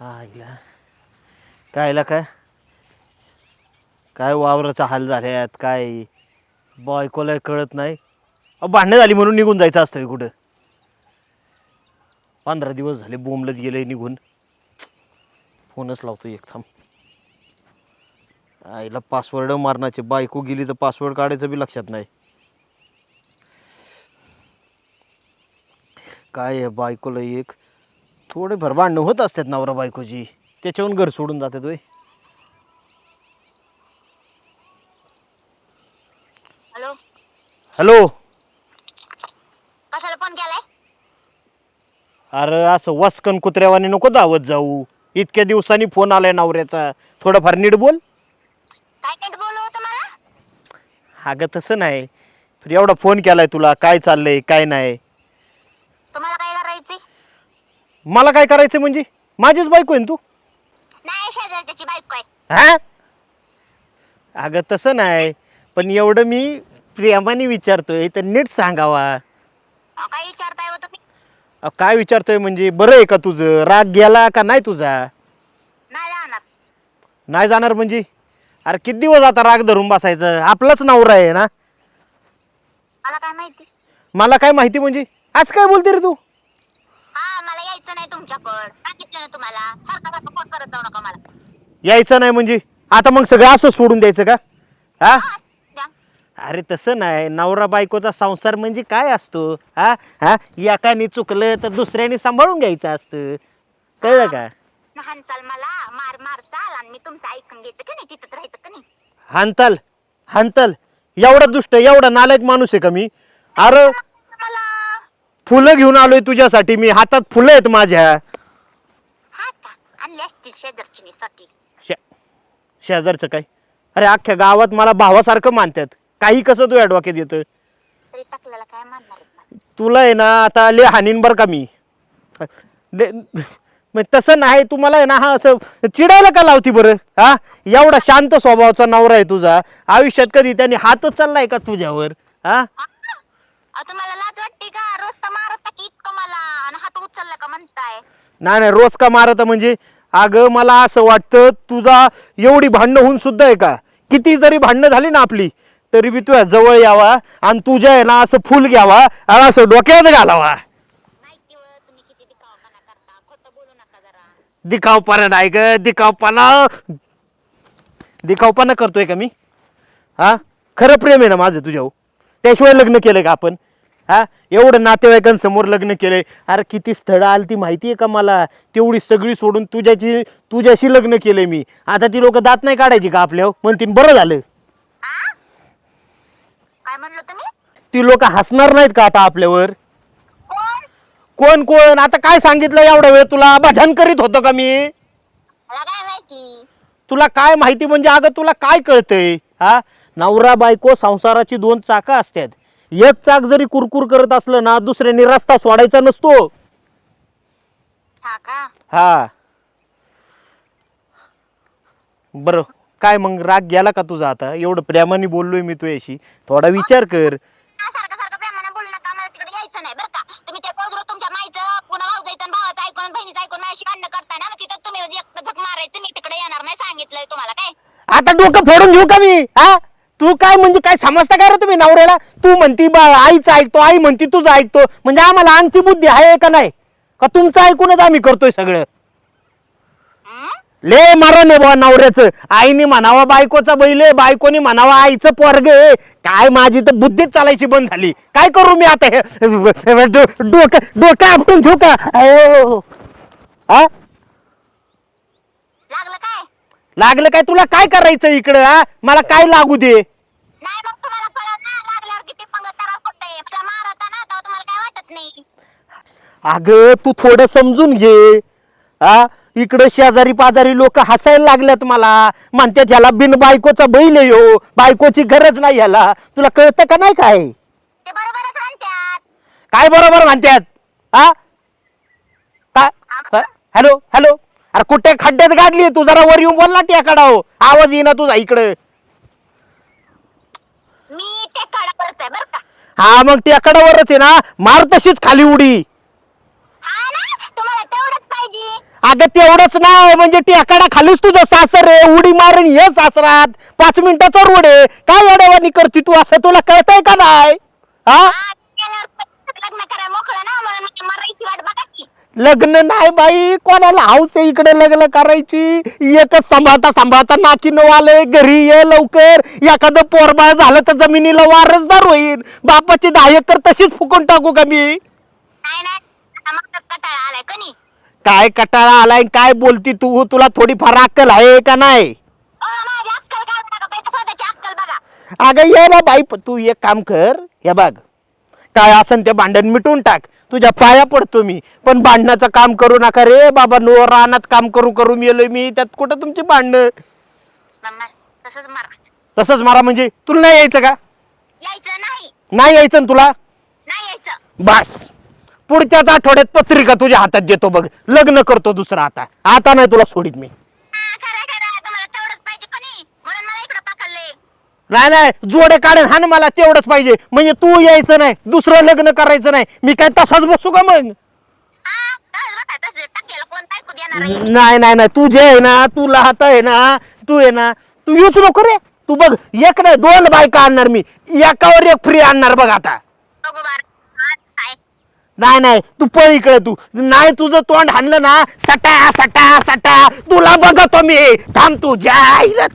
आईला. कायला काय? काय वावराचा हाल झाल्यात काय? बायकोला कळत नाही. अहो, भांडणं झाली म्हणून निघून जायचं असतं कुठं? पंधरा दिवस झाले बोंबलत गेले निघून. फोनच लावतो एक थांब. आईला पासवर्ड मारण्याचे बायको गेली तर पासवर्ड काढायचं बी लक्षात नाही. काय आहे बायकोला एक? थोडेफार भांडणं होत असतात नवरा बायकोची. त्याच्याहून घर सोडून जातात वय हॅलो. हॅलो. कशाला फोन केलाय? अरे असं वस्कन कुत्र्यावाने नको धावत जाऊ. इतक्या दिवसांनी फोन आलाय नवऱ्याचा. थोडंफार नीट बोल. काय नीट बोलू अगं तसं नाही. एवढा फोन केलाय तुला. काय चाललंय? काय नाही? मला काय करायचं म्हणजे? माझीच बायको आहे ना तू? नाही शेजारी त्याची बायको आहे. हा? अगं तसं नाही. पण एवढं मी प्रेमाने विचारतोय तर नीट सांगावा. अहो, काय विचारताय हो तुम्ही? अहो, काय विचारतोय म्हणजे? बरं आहे का तुझं? राग गेला का नाही तुझा? नाही जाणार. नाही जाणार म्हणजे? अरे किती दिवस आता राग धरून बसायचं? आपलाच नवरा आहे ना? मला काय माहिती? मला काय माहिती म्हणजे? आज काय बोलते रे तू? यायचं नाही तुमच्याकडं सांगितलं ना तुम्हाला? सारखा सारखं फोन करत जाऊ नका मला. यायचं नाही म्हणजे? आता मग सगळं असं सोडून द्यायचं का? हा? हा, द्या. अरे तसं नाही. नवरा बायकोचा संसार म्हणजे काय असतो? हा? हा? एकाने चुकलं तर दुसऱ्याने सांभाळून घ्यायचं असतं. कळलं का? लहान चाल मला. मार मार चाल आणि मी तुमचं ऐकून घ्यायचं का नाही? तिथंच राहायचं का नाही? हानतल हानतल. एवढा दुष्ट एवढा नालायक माणूस आहे का मी? अरे फुलं घेऊन आलोय तुझ्यासाठी. मी हातात फुलं आहेत माझ्या. हा का आणली असतील शेजारचिनीसाठी शे शेजारचं काय? अरे अख्ख्या गावात मला भावासारखं मानतात काही कसं तू ॲडव्होकेट येतं तरी टाकलेला काय मानणार आहेत मला? तुला आहे ना आता ले हानीन बरं का मी. ले- मग तसं नाही तुम्हाला आहे ना हा असं चिडायला का लावती बरं? हा? एवढा शांत स्वभावाचा नवरा आहे तुझा. आयुष्यात कधी त्याने हातच चाललाय का तुझ्यावर? हा? अहो, तुम्हाला लाज वाटते का रोज तर मारत की इतकं मला आणि हात उचलला का म्हणताय नाही नाही रोज का मारत म्हणजे? अगं मला असं वाटतं तुझा एवढी भांडणं होऊन सुद्धा आहे का? किती जरी भांडणं झाली ना आपली तरी बी तुझ्या जवळ यावा आणि तुझ्या आहे ना असं फुल घ्यावा आणि असं डोक्यात घालावा. तुम्ही किती दिखावपणा करता. खोटं बोलू नका जरा. दिखावपणा नाही ग दिखावपणा. दिखावपणा करतोय का मी? हा? खरं प्रेम आहे ना माझं तुझ्यावर? त्याशिवाय लग्न केलंय का आपण? हा? एवढं नातेवाईकांसमोर लग्न केलंय. अरे किती स्थळं आली ती माहिती आहे का मला? तेवढी सगळी सोडून तुझ्याची तुझ्याशी लग्न केलंय मी. आता ती लोक दात नाही काढायची का आपल्यावर म्हणतील बरं झालं. आ? काय म्हणलं तुम्ही? ती लोक हसणार नाहीत का आता आपल्यावर? कोण? कोण कोण? आता काय सांगितलं एवढा वेळ तुला? भजन करीत होतो का मी? मला काय माहिती? तुला काय माहिती म्हणजे अगं तुला काय कळतंय? हा? नवरा बायको संसाराची दोन चाकं असतात एक चाक जरी कुरकुर करत असलं ना दुसऱ्याने रस्ता सोडायचा नसतो. हा का? हा. बरं काय मग राग गेला का तुझा आता? एवढं प्रेमाने बोललोय मी तुझ्याशी. थोडा विचार कर. हा, सारखं सारखं प्रेमानं बोलू नका मला तिकडे यायचं नाही बरं का. तुम्ही ते पोरगं तुमच्या माईचं पुन्हा भाऊजायचं आणि भावाचं ऐकून आणि बहिणीचं ऐकून माझ्याशी काढणं करताय ना मग तिथं तुम्ही एक झक मारायचं मी तिकडे येणार नाही सांगितलंय तुम्हाला काय? आता डोकं फोडून घेऊ का मी? हा? तू काय म्हणजे काय समजता काय रे तुम्ही नवऱ्याला? तू म्हणती बा आईचं ऐकतो आई म्हणती तुझं ऐकतो. म्हणजे आम्हाला आमची बुद्धी आहे का नाही? का तुमचं ऐकूनच आम्ही करतोय सगळं? ले मारण आहे बुवा नवऱ्याचं. आईने म्हणावा बायकोचा बैल आहे बायकोनी म्हणावा आईचं पोरग आहे. काय माझी तर बुद्धीच चालायची बंद झाली. काय करू मी आता? हे डो- डोकं डोकं आपटून ठेवू का. हा लागलं काय? लागलं काय? तुला काय करायचं इकडं हा मला काय लागू दे? नाही अगं तू थोडं समजून घे. हा इकडं शेजारी पाजारी लोक हसायला लागल्यात मला. म्हणतात ह्याला बिन बायकोचा बैल आहे ह्यो बायकोची गरज नाही ह्याला. तुला कळतं का नाही काय? ते बरोबरच म्हणतात. काय बरोबर म्हणतात? हा काय? Hello hello. अरे कुठे खड्ड्यात गाडली तू? जरा वर येऊन बोल ना त्या हो आवाज येईना तुझा इकडं. मी ते कडावरच आहे बरं का. हा मग टेकडावरच आहे ना? मार तशीच खाली उडी हा ना तुम्हाला तेवढंच पाहिजे अगं तेवढंच नाही म्हणजे टेकाडा खालीच तुझं सासर आहे उडी मारून ये सासरात. पाच मिनिटाचा रोड आहे. काय अडवाणी करते तू असं तुला कळतंय का नाही? हा? लग्न नाही बाई कोणाला हाऊस आहे इकडे लग्न करायची? एकच सांभाळता सांभाळता नाकी न आले घरी ये लवकर. एखादं पोरबाळ झालं तर जमिनीला वारसदार होईल बापाची दहा एकर तशीच फुकून टाकू का मी? नाही नाही आता मग कटाळा आलाय कनी काय कटाळा आलाय काय बोलती तू? तुला थोडीफार अक्कल आहे का नाही? अगं ये ना बाई तू एक काम कर हे बघ. काय असन ते भांडण मिटून टाक. तुझ्या पाया पडतो मी. पण भांडणाचं काम करू नका रे बाबा. नो रानात काम करू करू मेलोय मी. त्यात कुठं तुमची भांडणं? तसंच मार तसंच मारा म्हणजे. तुला नाही यायचं का? यायचं नाही. नाही यायचं ना तुला? नाही यायचं. बस. पुढच्याच आठवड्यात पत्रिका तुझ्या हातात देतो बघ. लग्न करतो दुसरा आता. आता नाही तुला सोडित मी. हा, खरं खरं तुम्हाला तेवढंच पाहिजे कोणी म्हणून मला इकडं पकडले नाही नाही. जोडे काढेल. हा ना मला तेवढंच पाहिजे. म्हणजे तू यायचं नाही. दुसरं लग्न करायचं नाही. मी काय तसाच बसू का मग? हा तसंच बघा तसं टाकेला कोण? बायको देणार आहे? नाही नाही नाही. तू जे आहे ना तू लहात आहे ना तू आहे ना तू येऊच नको रे. तू बघ एक नाही दोन बायका आणणार मी. एकावर एक फ्री आणणार बघ आता. बघू बार काय नाही नाही तू पळ इकडे तू. नाही तुझं तोंड हाणलं ना सटा सटा सटा. तुला बघतो मी. थांब तू जायला